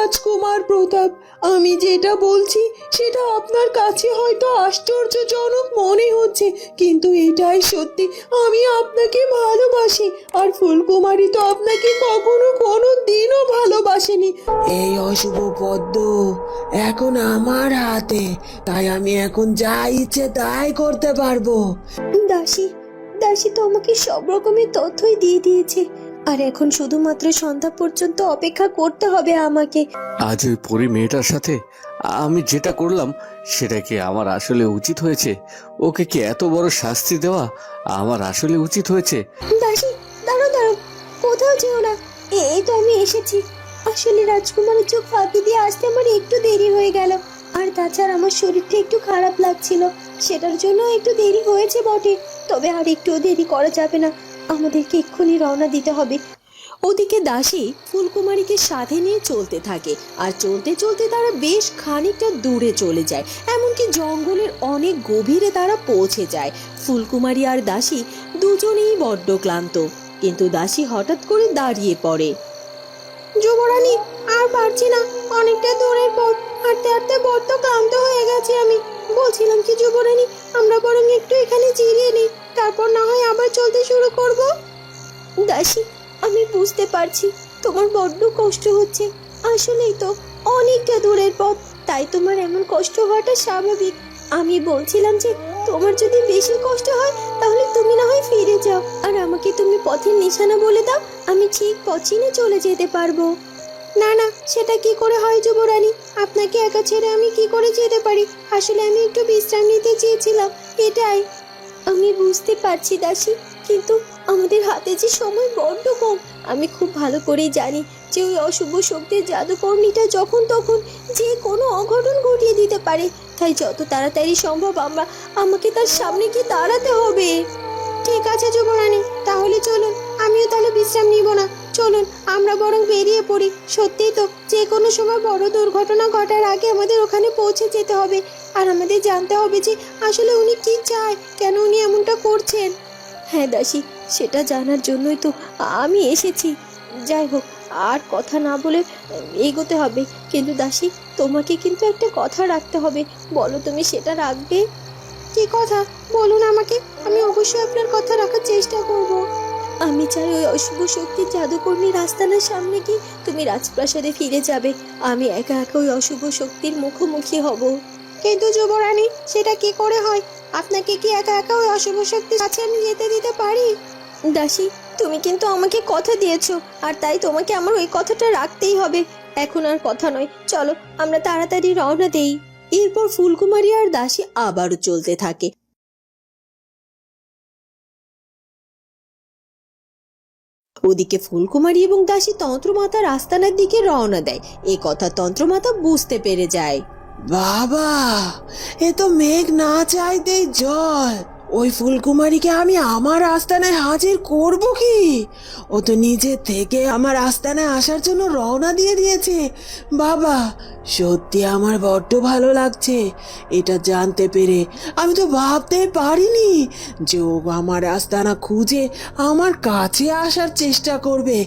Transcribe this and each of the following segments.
রাজকুমার প্রতাপ, আমি যেটা বলছি সেটা আপনার কাছে হয়তো আশ্চর্যজনক মনে হচ্ছে, কিন্তু এটাই সত্যি, আমি আপনাকে ভালোবাসি, আর ফুলকুমারী তো আপনাকে কখনো কোনো দিনও ভালোবাসেনি। এই অশুভ পদ্ম এখন আমার হাতে, তাই আমি এখন যা ইচ্ছে তাই করতে পারব। দাসী দাসী তো আমাকে সব রকমের তথ্যই দিয়ে দিয়েছে। আর এখন শুধুমাত্র সন্ধ্যা পর্যন্ত অপেক্ষা করতে হবে আমাকে। আজ ওই পরি মেয়েটার সাথে আমি যেটা করলাম সেটা কি আমার আসলে উচিত হয়েছে? ওকে কি এত বড় শাস্তি দেওয়া আমার আসলে উচিত হয়েছে? দাসী দাঁড়ো দাঁড়ো কোথাও যেও না। এই তো আমি এসেছি। আসলে রাজকুমারের চোখ ফাঁকি দিয়ে আসতে আমার একটু দেরি হয়ে গেল। আর তাছাড়া আমার শরীরটা একটু খারাপ লাগছিল। সেটার জন্য একটু দেরি হয়েছে বটে। তবে আর একটু দেরি করা যাবে না। আমাদেরকে এক্ষুনি রওনা দিতে হবে। ওদিকে দাসী ফুলকুমারীকে সাথে নিয়ে চলতে থাকে। আর চলতে চলতে তারা বেশ খানিকটা দূরে চলে যায়। এমনকি জঙ্গলের অনেক গভীরে তারা পৌঁছে যায়। ফুলকুমারী আর দাসী দুজনেই বড্ড ক্লান্ত। কিন্তু দাসী হঠাৎ করে দাঁড়িয়ে পড়ে। যুবরানী, আর পারছি না। অনেকটা দূরের পথ। হাঁটতে হাঁটতে বড্ড ক্লান্ত হয়ে গেছি আমি। বলছিলাম কি, যুবরানী, আমরা বরং একটু এখানে জিরিয়ে নিই। তারপর না হয় আবার চলতে শুরু করব? দাসী, আমি বুঝতে পারছি তোমার বড্ড কষ্ট হচ্ছে। আসলেই তো অনেকটা দূরের পথ, তাই তোমার এমন কষ্ট হওয়াটা স্বাভাবিক। আমি বলছিলাম যে তোমার যদি বেশি কষ্ট হয়, তাহলে তুমি না হয় ফিরে যাও। আর আমাকে তুমি পথের নিশানা বলে দাও, আমি ঠিক পথ চলে যেতে পারব। না না, সেটা কি করে হয় যুবরানী? আপনাকে একা ছেড়ে আমি কি করে যেতে পারি? আসলে আমি একটু বিশ্রাম নিতে চেয়েছিলাম, এটাই। আমি বুঝতে পারছি দাসী, কিন্তু আমাদের হাতে যে সময় বড্ড কম। আমি খুব ভালো করেই জানি যে ওই অশুভ শক্তির জাদুকর্ণীটা যখন তখন যে কোনো অঘটন ঘটিয়ে দিতে পারে। তাই যত তাড়াতাড়ি সম্ভব আমরা আমাকে তার সামনে গিয়ে দাঁড়াতে হবে। ঠিক আছে যুবরানী, তাহলে চলুন, আমিও তাহলে বিশ্রাম নিব না। চলুন, আমরা বরং বেরিয়ে পড়ি। সত্যিই তো যে কোনো সময় বড় দুর্ঘটনা ঘটার আগে আমাদের ওখানে পৌঁছে যেতে হবে। আর আমাদের জানতে হবে যে, আসলে উনি কি চায়, কেন উনি এমনটা করছেন? হ্যাঁ দাসী, সেটা জানার জন্যই তো আমি এসেছি। যাই হোক, আর কথা না বলে এগোতে হবে। কিন্তু দাসী, তোমাকে কিন্তু একটা কথা রাখতে হবে। বলো তুমি সেটা রাখবে? কি কথা? বলুন আমাকে। আমি অবশ্যই আপনার কথা রাখার চেষ্টা করব। আমি চাই ওই অশুভ শক্তির জাদুকর্মীর আস্তানার সামনে কি তুমি রাজপ্রাসাদে ফিরে যাবে। আমি একা একা ওই অশুভ শক্তির মুখোমুখি হব। কিন্তু যুবরানী সেটা কি করে হয়? আপনাকে কি একা একা ওই অশুভ শক্তির কাছে আমি যেতে দিতে পারি? দাসী তুমি কিন্তু আমাকে কথা দিয়েছ আর তাই তোমাকে আমার ওই কথাটা রাখতেই হবে। এখন আর কথা নয়। চলো আমরা তাড়াতাড়ি রওনা দেই। এরপর ফুলকুমারী আর দাসী আবারও চলতে থাকে। ওদিকে ফুলকুমারী এবং দাসী তন্ত্রমাতার আস্তানার দিকে রওনা দেয়। এ কথা তন্ত্রমাতা বুঝতে পেরে যায়। বাবা, এ তো মেঘ না চাইতে জল। ওই ফুলকুমারীকে আমি আমার আস্তানায় হাজির করব কি? ও তো নিজে থেকে আমার আস্তানায় আসার জন্য রওনা দিয়ে দিয়েছে। বাবা, সত্যি আমার বড্ড ভালো লাগছে। এটা জানতে পেরে আমি তো ভাবতেই পারিনি যে ও আমার আস্তানা খুঁজে আমার কাছে আসার চেষ্টা করবে।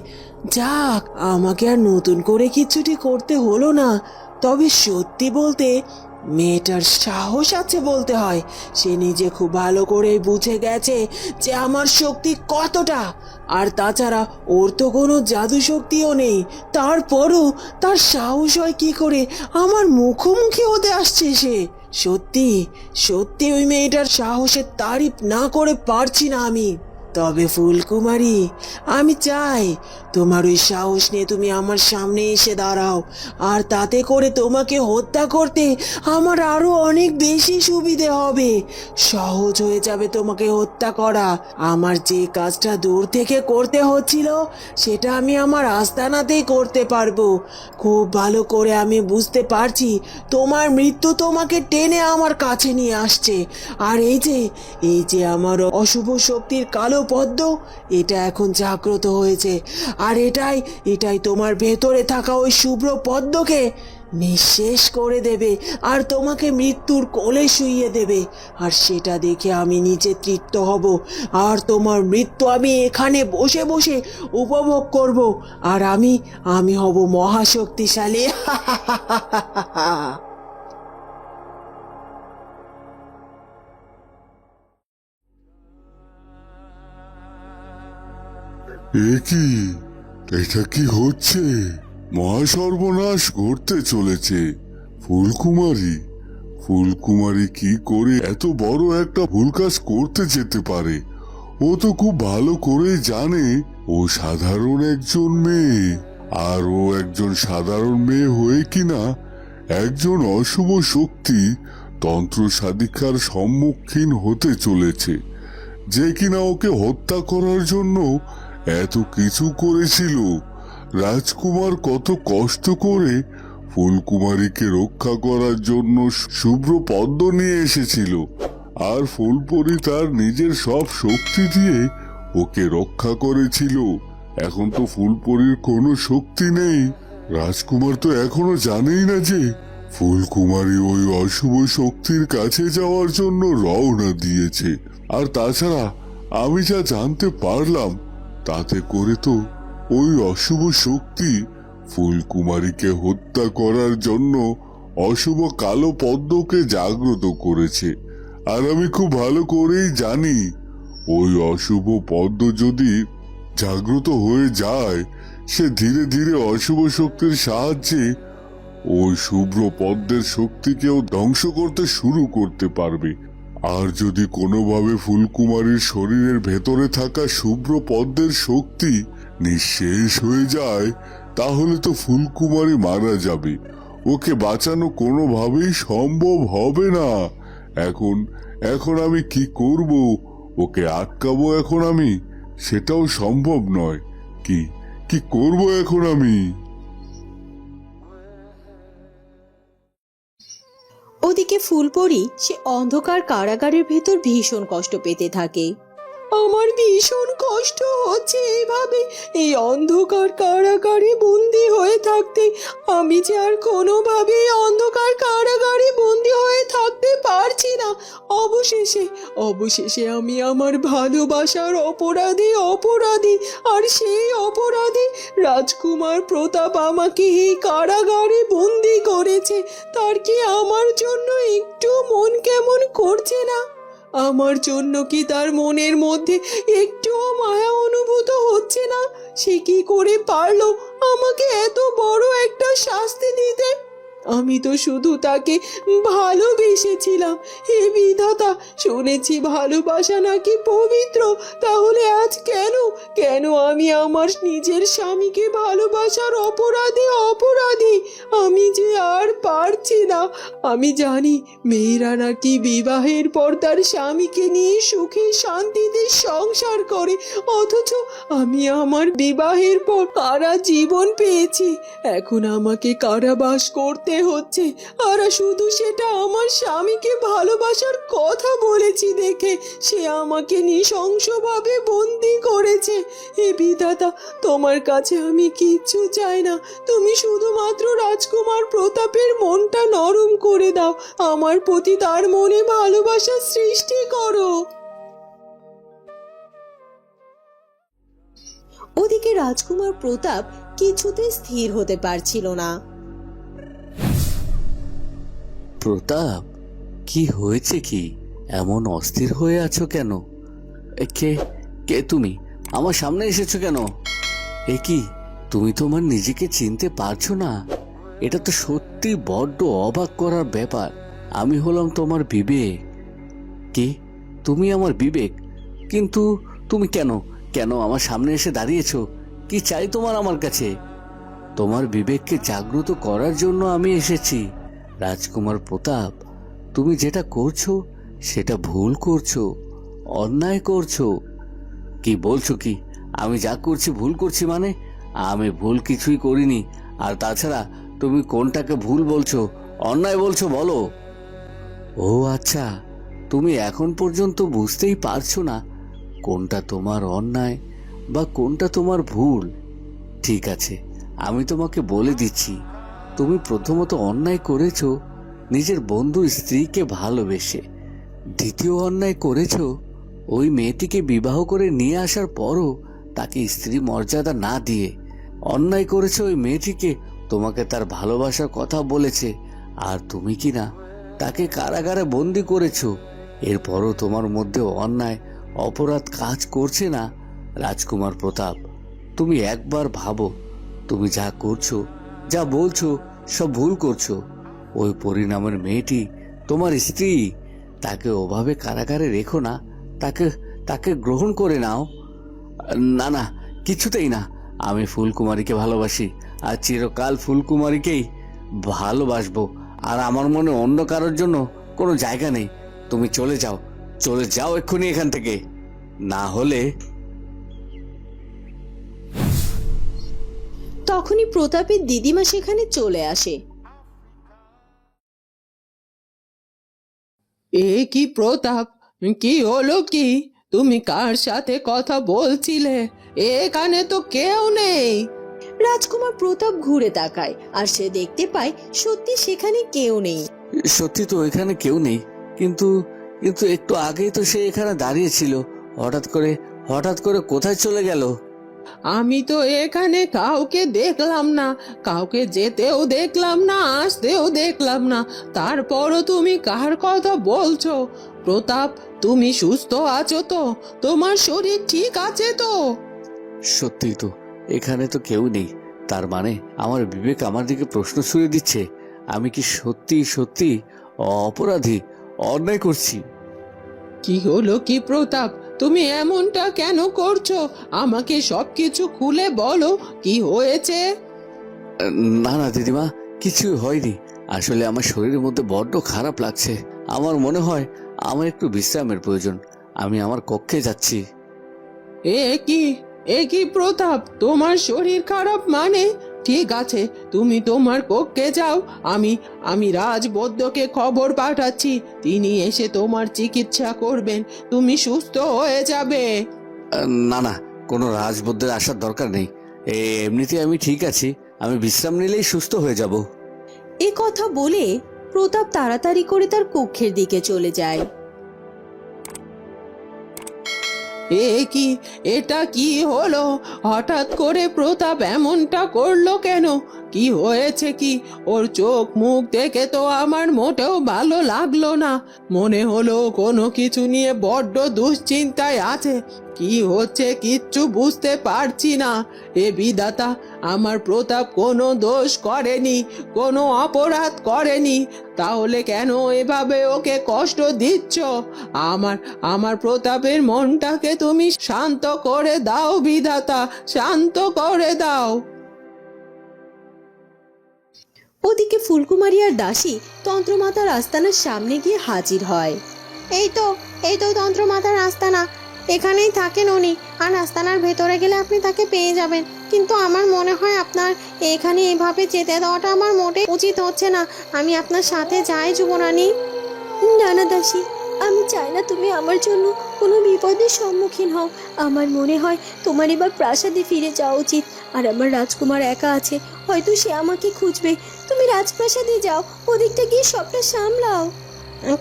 যাক, আমাকে আর নতুন করে কিছুটি করতে হলো না। তবে সত্যি বলতে মেয়েটার সাহস আছে বলতে হয়। সে নিজে খুব ভালো করে বুঝে গেছে যে আমার শক্তি কতটা। আর তাছাড়া ওর তো কোনো জাদু শক্তিও নেই। তারপরও তার সাহস হয় কি করে? আমার মুখোমুখি হতে আসছে সে। সত্যি সত্যি ওই মেয়েটার সাহসের তারিফ না করে পারছি না আমি। তবে ফুলকুমারী, আমি চাই তোমার ওই সাহস নিয়ে তুমি আমার সামনে এসে দাঁড়াও। আর তাতে করে তোমাকে হত্যা করতে আমার আরও অনেক বেশি সুবিধে হবে। সহজ হয়ে যাবে তোমাকে হত্যা করা। আমার যে কাজটা দূর থেকে করতে হচ্ছিল, সেটা আমি আমার আস্তানাতেই করতে পারব। খুব ভালো করে আমি বুঝতে পারছি, তোমার মৃত্যু তোমাকে টেনে আমার কাছে নিয়ে আসছে। আর এই যে এই যে আমার অশুভ শক্তির কালো পদ্ম, এটা এখন জাগ্রত হয়েছে। আর এটাই এটাই তোমার ভেতরে থাকা ওই শুভ্র পদ্মকে নিঃশেষ করে দেবে আর তোমাকে মৃত্যুর কোলে শুইয়ে দেবে। আর সেটা দেখে আমি নিচে তৃপ্ত হব। আর তোমার মৃত্যু আমি এখানে বসে বসে উপভোগ করব। আর আমি আমি হব মহাশক্তিশালী। এ কি? এটা কি হচ্ছে? মহাসর্বনাশ ঘটতে চলেছে। ফুলকুমারী ফুলকুমারী কি করে এত বড় একটা ভুল কাজ করতে যেতে পারে? ও তো খুব ভালো করে জানে। ও সাধারণ একজন মেয়ে। আর ও একজন সাধারণ মেয়ে হয়ে কিনা? একজন অশুভ শক্তি তন্ত্র সাধিকার সম্মুখীন হতে চলেছে। যে কিনা ওকে হত্যা করার জন্য এত কিছু করেছিল। রাজকুমার কত কষ্ট করে ফুলকুমারীকে রক্ষা করার জন্য শুভ্র পদ্ম নিয়ে এসেছিল। আর ফুলপরি তার নিজের সব শক্তি দিয়ে ওকে রক্ষা করেছিল। এখন তো ফুলপরির কোনো শক্তি নেই। রাজকুমার তো এখনও জানেই না যে ফুলকুমারী ওই অশুভ শক্তির কাছে যাওয়ার জন্য রওনা দিয়েছে। আর তাছাড়া আমি যা জানতে পারলাম তাতে করে তো ওই অশুভ শক্তি ফুলকুমারীকে হত্যা করার জন্য অশুভ কালো পদ্মকে জাগ্রত করেছে। আর আমি খুব ভালো করেই জানি, ওই অশুভ পদ্ম যদি জাগ্রত হয়ে যায়, সে ধীরে ধীরে অশুভ শক্তির সাহায্যে ওই শুভ্র পদ্মের শক্তিকেও ধ্বংস করতে শুরু করতে পারবে। আর যদি কোনোভাবে ফুলকুমারীর শরীরের ভেতরে থাকা শুভ্র পদ্মের শক্তি নিঃশেষ হয়ে যায়, তাহলে তো ফুলকুমারী মারা যাবে। ওকে বাঁচানো কোনোভাবেই সম্ভব হবে না। এখন এখন আমি কি করব? ওকে আটকাবো এখন আমি? সেটাও সম্ভব নয়। কি কি করব এখন আমি? ওদিকে ফুলপরি সে অন্ধকার কারাগারের ভেতর ভীষণ কষ্ট পেতে থাকে। আমার ভীষণ কষ্ট হচ্ছে এইভাবে এই অন্ধকার কারাগারে বন্দি হয়ে থাকতে, আমি যে আর কোনোভাবে অন্ধকার কারাগারে বন্দি হয়ে থাকতে পারছি না। অবশেষে অবশেষে আমি আমার ভালোবাসার অপরাধী অপরাধী আর সেই অপরাধী রাজকুমার প্রতাপ আমাকে এই কারাগারে বন্দি করেছে। তার কি আমার জন্য একটু মন কেমন করছে না? আমার জন্য কি তার মনের মধ্যে একটুও মায়া অনুভূত হচ্ছে না? সে কি করে পারল আমাকে এত বড় একটা শাস্তি দিতে? আমি তো শুধু তাকে ভালোবেসেছিলাম। হে বিধাতা, শুনেছি ভালোবাসা নাকি পবিত্র। তাহলে আজ কেন? কেন আমি আমার নিজের স্বামীকে ভালোবাসার অপরাধী অপরাধী? আমি যে আর পারছি না। আমি জানি মেয়েরা নাকি বিবাহের পর তার স্বামীকে নিয়ে সুখে শান্তিতে সংসার করে। অথচ আমি আমার বিবাহের পর কারা জীবন পেয়েছি। এখন আমাকে কারাবাস করতে হচ্ছে আর শুধু সেটা আমার স্বামীকে ভালোবাসার কথা বলেছি দেখে সে আমাকে নৃশংসভাবে বন্দি করেছে। হে বিধাতা, তোমার কাছে আমি কিচ্ছু চাই না। তুমি শুধুমাত্র রাজকুমার প্রতাপের মনটা নরম করে দাও। আমার প্রতি তার মনে ভালোবাসা সৃষ্টি করো। ওদিকে রাজকুমার প্রতাপ কিছুতে স্থির হতে পারছিল না। প্রতাপ, কি হয়েছে কি? এমন অস্থির হয়ে আছো কেন? কে কে তুমি? আমার সামনে এসেছ কেন? এ কি, তুমি তোমার নিজেকে চিনতে পারছ না? এটা তো সত্যি বড্ড অবাক করার ব্যাপার। আমি হলাম তোমার বিবেক। কি? তুমি আমার বিবেক। কিন্তু তুমি কেন? কেন আমার সামনে এসে দাঁড়িয়েছো? কি চাই তোমার আমার কাছে? তোমার বিবেককে জাগ্রত করার জন্য আমি এসেছি। রাজকুমার প্রতাপ, তুমি যেটা করছ, সেটা ভুল করছ, অন্যায় করছ। কি বলছো কি? আমি যা করছি ভুল করছি মানে? আমি ভুল কিছুই করিনি। আর তাছাড়া তুমি কোনটাকে ভুল বলছো, অন্যায় বলছো বলো। ও আচ্ছা তুমি এখন পর্যন্ত বুঝতেই পারছ না কোনটা তোমার অন্যায় বা কোনটা তোমার ভুল। ঠিক আছে, আমি তোমাকে বলে দিচ্ছি। তুমি প্রথমত অন্যায় করেছ নিজের বন্ধুর স্ত্রীকে ভালোবেসে। দ্বিতীয় অন্যায় করেছ ওই মেয়েটিকে বিবাহ করে নিয়ে আসার পরও তাকে স্ত্রী মর্যাদা না দিয়ে। অন্যায় করেছ ওই মেয়েটিকে, তোমাকে তার ভালোবাসার কথা বলেছে। আর তুমি কি না, তাকে কারাগারে বন্দি করেছ। এরপরও তোমার মধ্যে অন্যায়, অপরাধ কাজ করছে না। রাজকুমার প্রতাপ, তুমি একবার ভাবো, তুমি যা করছ যা বলছো, সব ভুল করছ। ওই পরিণামের মেয়েটি তোমার স্ত্রী। তাকে ওভাবে কারাগারে রেখো না, তাকে তাকে গ্রহণ করে নাও। না না, কিছুতেই না। আমি ফুলকুমারীকে ভালোবাসি, আর চিরকাল ফুলকুমারীকেই ভালোবাসবো। আর আমার মনে অন্য কারোর জন্য কোনো জায়গা নেই। তুমি চলে যাও চলে যাও এক্ষুনি এখান থেকে। না হলে তখনই প্রতাপের দিদিমা সেখানে চলে আসে। এ কি প্রতাপ? কি হলো কি? তুমি কার সাথে কথা বলছিলে? এখানে তো কেউ নেই। রাজকুমার প্রতাপ ঘুরে তাকায় আর সে দেখতে পায় সত্যি সেখানে কেউ নেই। সত্যি তো এখানে কেউ নেই কিন্তু কিন্তু একটু আগেই তো সে এখানে দাঁড়িয়ে ছিল। হঠাৎ করে হঠাৎ করে কোথায় চলে গেল? আমি তো এখানে কাউকে দেখলাম না কাউকে যেতেও দেখলাম না আসতেও দেখলাম না। তারপরও তুমি কার কথা বলছো? প্রতাপ তুমি সুস্থ আছো তো? তোমার শরীর ঠিক আছে তো? সত্যি তো এখানে তো কেউ নেই। তার মানে আমার বিবেক আমার দিকে প্রশ্ন ছুড়ে দিচ্ছে। আমি কি সত্যি সত্যি অপরাধী? অন্যায় করছি। কি হলো কি প্রতাপ? তুমি এমনটা কেন করছ? আমাকে সবকিছু খুলে বলো কি হয়েছে? না না দিদিমা কিছু হয়নি। আসলে আমার শরীরের মধ্যে বড্ড খারাপ লাগছে। আমার মনে হয় আমার একটু বিশ্রামের প্রয়োজন। আমি আমার কক্ষে যাচ্ছি। এ কি? এ কি প্রতাপ? তোমার শরীর খারাপ মানে? ঠিক আছে তুমি তোমার কক্ষে যাও। আমি আমি রাজবৈদ্যকে খবর পাঠাচ্ছি। তিনি এসে তোমার চিকিৎসা করবেন। তুমি সুস্থ হয়ে যাবে। না না কোনো রাজবুদ্ধের আসার দরকার নেই। এ, এমনিতে আমি ঠিক আছি। আমি বিশ্রাম নিলেই সুস্থ হয়ে যাব। এ কথা বলে প্রতাপ তাড়াতাড়ি করে তার কক্ষের দিকে চলে যায়। এ কি? এটা কি হলো? হঠাৎ করে প্রতাপ এমনটা করল কেন? কি হয়েছে কি? ওর চোখ মুখ দেখে তো আমার মোটেও ভালো লাগল না। মনে হলো কোনো কিছু নিয়ে বড্ড দুশ্চিন্তায় আছে। কি হচ্ছে কিচ্ছু বুঝতে পারছি না। এ বিধাতা, আমার প্রতাপ কোনো দোষ করেনি, কোনো অপরাধ করেনি। তাহলে কেন এভাবে ওকে কষ্ট দিচ্ছ? আমার আমার প্রতাপের মনটাকে তুমি শান্ত করে দাও বিধাতা, শান্ত করে দাও। ওদিকে ফুলকুমারী আর দাসী তন্ত্রমাতার আস্তানার সামনে গিয়ে হাজির হয়। এই তো এই তো তন্ত্রমাতার আস্তানা এখানেই থাকেন উনি। আর আস্তানার ভেতরে গেলে আপনি তাকে পেয়ে যাবেন। কিন্তু আমার মনে হয় আপনার এখানে এভাবে যেতে দেওয়াটা আমার মোটে উচিত হচ্ছে না। আমি আপনার সাথে যাই যুবরানী। না না দাসী আমি চাই না তুমি আমার জন্য কোনো বিপদের সম্মুখীন হও। আমার মনে হয় তোমার এবার প্রাসাদে ফিরে যাওয়া উচিত। আর আমার রাজকুমার একা আছে হয়তো সে আমাকে খুঁজবে। তুমি রাজপ্রাসাদে যাও ওদিকটা গিয়ে সবটা সামলাও।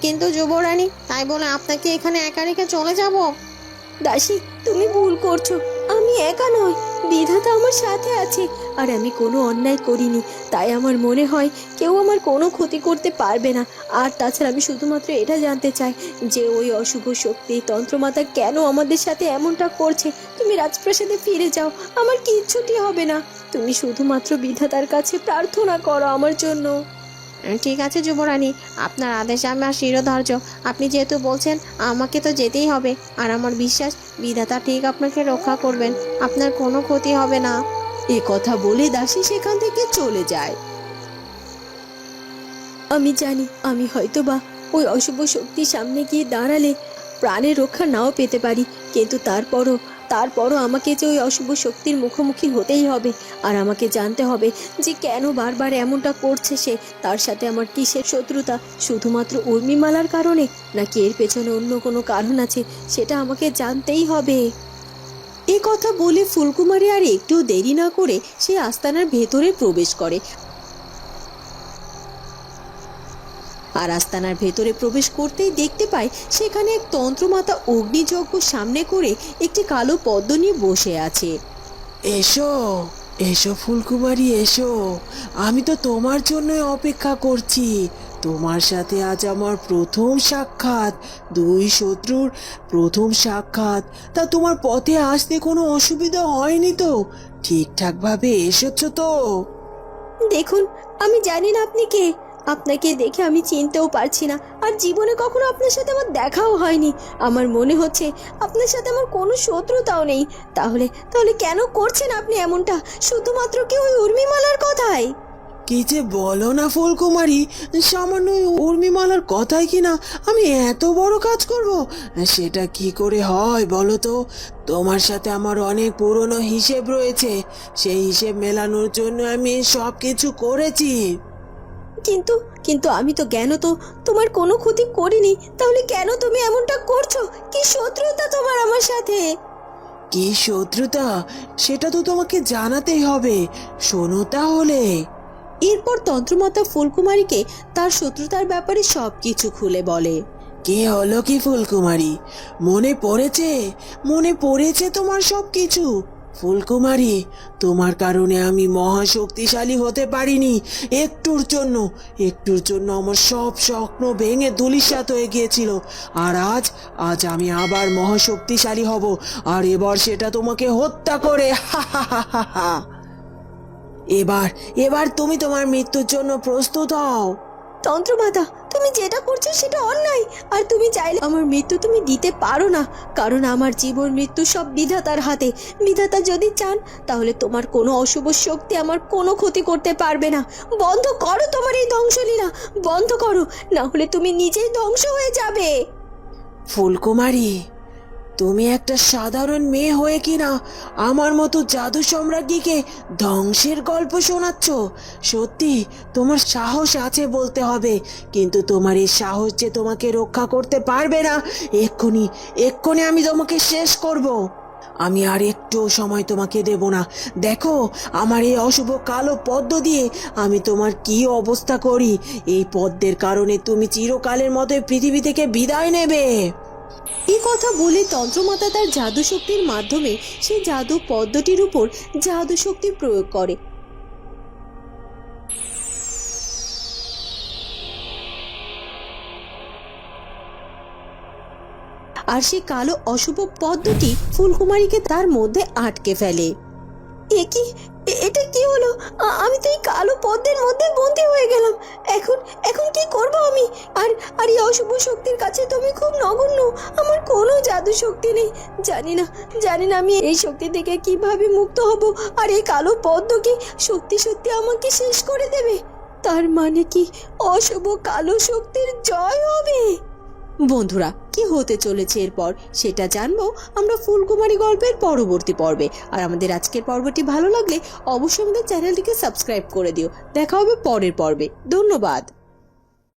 কিন্তু যুবরানী তাই বলে আপনাকে এখানে একা রেখে চলে যাব? দাসী, তুমি ভুল করছ। আমি একা নই, বিধাতা আমার সাথে আছে, আর আমি কোনো অন্যায় করিনি। তাই আমার মনে হয় কেউ আমার কোনো ক্ষতি করতে পারবে না। আর তাছাড়া আমি শুধুমাত্র এটা জানতে চাই যে ওই অশুভ শক্তি তন্ত্রমাতা কেন আমাদের সাথে এমনটা করছে? তুমি রাজপ্রাসাদে ফিরে যাও, আমার কিচ্ছুটি হবে না। তুমি শুধুমাত্র বিধাতার কাছে প্রার্থনা করো আমার জন্য। ঠিক আছে, যুবরানী। আপনার আদেশ আমার শিরোধার্য। আপনি যেহেতু বলছেন, আমাকে তো যেতেই হবে। আর আমার বিশ্বাস, বিধাতা ঠিক আপনাকে রক্ষা করবেন। আপনার কোনো ক্ষতি হবে না। এ কথা বলে দাসী সেখান থেকে চলে যায়। আমি জানি, আমি হয়তো বা ওই অশুভ শক্তির সামনে গিয়ে দাঁড়ালে প্রাণের রক্ষা নাও পেতে পারি, কিন্তু তারপরও তারপরও আমাকে যে ওই অশুভ শক্তির মুখোমুখি হতেই হবে। আর আমাকে জানতে হবে যে কেন বারবার এমনটা করছে সে, তার সাথে আমার কিসের শত্রুতা? শুধুমাত্র উর্মিমালার কারণে? নাকি এর পেছনে অন্য কোনো কারণ আছে? সেটা আমাকে জানতেই হবে। এ কথা বলে ফুলকুমারী আর একটু দেরি না করে সে আস্তানার ভেতরে প্রবেশ করে। আর আস্তানার ভেতরে প্রবেশ করতেই দেখতে পায় সেখানে এক তন্ত্রমাতা অগ্নিযজ্ঞ সামনে করে একটি কালো পদ্ম নিয়ে বসে আছে। এসো এসো ফুলকুমারী এসো। আমি তো তোমার জন্যই অপেক্ষা করছি। তোমার সাথে আজ আমার প্রথম সাক্ষাৎ। দুই শত্রুর প্রথম সাক্ষাৎ। তা তোমার পথে আসতে কোনো অসুবিধা হয়নি তো? ঠিকঠাকভাবে এসেছ তো? দেখুন আমি জানি না আপনি কে। আপনাকে দেখে আমি চিনতেও পারছি না, আর জীবনে কখনো আপনার সাথে আমার দেখাও হয়নি। আমার মনে হচ্ছে আপনার সাথে আমার কোনো শত্রুতাও নেই। তাহলে তাহলে কেন করছেন আপনি এমনটা? শুধুমাত্র কি ওই উর্মিমালার কথাই? কি যে বলো না ফুলকুমারী, সামান্য উর্মিমালার কথাই কি না? আমি এত বড় কাজ করব? সেটা কি করে হয় বলো তো? তোমার সাথে আমার অনেক পুরনো হিসেব রয়েছে। সেই হিসেব মেলানোর জন্য আমি সব কিছু করেছি। কিন্তু কিন্তু আমি তো জ্ঞান তো তোমার কোনো ক্ষতি করিনি? তাহলে কেন তুমি এমনটা করছ? কি শত্রুতা তোমার আমার সাথে? কি শত্রুতা? সেটা তো তোমাকে জানাতেই হবে। শোনো তাহলে। এরপর তন্ত্রমাতা ফুলকুমারীকে তার শত্রুতার ব্যাপারে সব কিছু খুলে বলে। কি হলো কি ফুলকুমারী? মনে পড়েছে? মনে পড়েছে তোমার সব কিছু ফুলকুমারী, তোমার কারণে আমি মহা শক্তিশালী হতে পারিনি। একটুর জন্য একটুর জন্য আমার সব স্বপ্ন ভেঙে ধুলিসাৎ হয়ে গিয়েছিল। আর আজ আজ আমি আবার মহা শক্তিশালী হব, আর এবার সেটা তোমাকে হত্যা করে। হা হা হা হা। এবার এবার তুমি তোমার মৃত্যুর জন্য প্রস্তুত হও। তন্ত্রমাতা তুমি যেটা করছ সেটা অন্যায়। আর তুমি চাইলে আমার মৃত্যু তুমি দিতে পারো না, কারণ আমার জীবন মৃত্যু সব বিধাতার হাতে। বিধাতা যদি চান, তাহলে তোমার কোনো অশুভ শক্তি আমার কোনো ক্ষতি করতে পারবে না। বন্ধ করো তোমার এই ধ্বংসলীলা বন্ধ করো, না হলে তুমি নিজেই ধ্বংস হয়ে যাবে। ফুলকুমারী তুমি একটা সাধারণ মেয়ে হয়ে কিনা আমার মতো জাদু সম্রাজ্ঞীকে ধ্বংসের গল্প শোনাচ্ছ? সত্যি, তোমার সাহস আছে বলতে হবে, কিন্তু তোমার এই সাহস যে তোমাকে রক্ষা করতে পারবে না, এক্ষুনি এক্ষুনি আমি তোমাকে শেষ করব। আমি আর একটু সময় তোমাকে দেব না। দেখো, আমার এই অশুভ কালো পদ্ম দিয়ে আমি তোমার কি অবস্থা করি? এই পদ্মের কারণে তুমি চিরকালের মতো পৃথিবী থেকে বিদায় নেবে। এই কথা বলে তন্ত্রমাতা তার জাদু শক্তির মাধ্যমে সেই জাদু পদ্ধতির উপর জাদু শক্তি প্রয়োগ করে। আর সেই কালো অশুভ পদ্মটি ফুলকুমারীকে তার মধ্যে আটকে ফেলে। এ এটা কি হলো? আমি তো এই কালো পদ্মের মধ্যে বন্দী হয়ে গেলাম। এখন অশুভ শক্তির কাছে তুমি খুব নগণ্য। আমার কোনো জাদু শক্তি নেই। জানি না জানি না আমি এই শক্তি থেকে কীভাবে মুক্ত হব। আর এই কালো পদ্ম কি সত্যি সত্যি আমাকে শেষ করে দেবে? তার মানে কি অশুভ কালো শক্তির জয় হবে? বন্ধুরা, কি হতে চলেছে এরপর? সেটা জানব আমরা ফুলকুমারী গল্পের পরবর্তী পর্বে। আর আমাদের আজকের পর্বটি ভালো লাগলে অবশ্যই আমাদের চ্যানেলটিকে সাবস্ক্রাইব করে দিও। দেখা হবে পরের পর্বে। ধন্যবাদ।